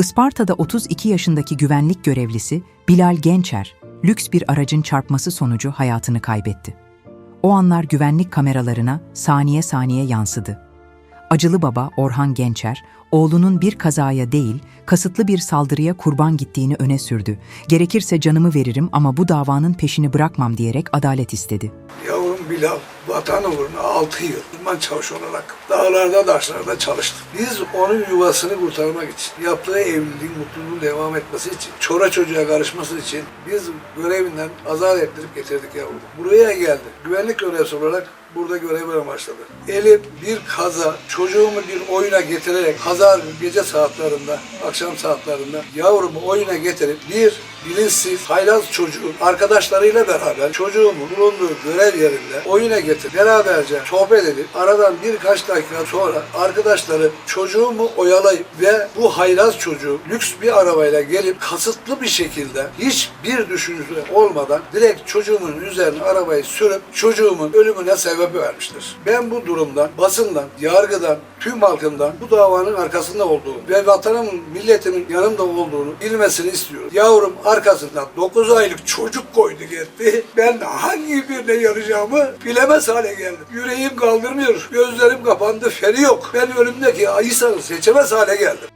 Isparta'da 32 yaşındaki güvenlik görevlisi Bilal Gençer, lüks bir aracın çarpması sonucu hayatını kaybetti. O anlar güvenlik kameralarına saniye saniye yansıdı. Acılı baba Orhan Gençer, oğlunun bir kazaya değil, kasıtlı bir saldırıya kurban gittiğini öne sürdü. Gerekirse canımı veririm ama bu davanın peşini bırakmam diyerek adalet istedi. Yavrum Bilal vatan uğruna 6 yıl uzman çavuş olarak dağlarda taşlarda çalıştı. Biz onun yuvasını kurtarmak için, yaptığı evliliğin mutluluğun devam etmesi için, çora çocuğa karışması için biz görevinden azat ettirip getirdik yavrum. Buraya geldi. Güvenlik görevlisi olarak burada görevi başladı. Eli bir kaza, çocuğumu bir oyuna getirerek pazar gece saatlerinde, akşam saatlerinde yavrumu oyuna getirip bir bilinçsiz, haylaz çocuğun arkadaşlarıyla beraber çocuğumu bulunduğu görev yerinde oyuna getirip beraberce sohbet edip aradan birkaç dakika sonra arkadaşları çocuğumu oyalayıp ve bu haylaz çocuğu lüks bir arabayla gelip kasıtlı bir şekilde hiçbir düşüncesi olmadan direkt çocuğumun üzerine arabayı sürüp çocuğumun ölümüne sebep vermiştir. Ben bu durumdan, basından, yargıdan, tüm halkından bu davanın arkasında olduğunu ve vatanımın, milletimin yanımda olduğunu bilmesini istiyorum. Yavrum arkasından 9 aylık çocuk koydu gitti. Ben hangi birine yarayacağımı bilemez hale geldim. Yüreğim kaldırmıyor. Gözlerim kapandı. Feri yok. Ben önümdeki İsa'nı seçemez hale geldim.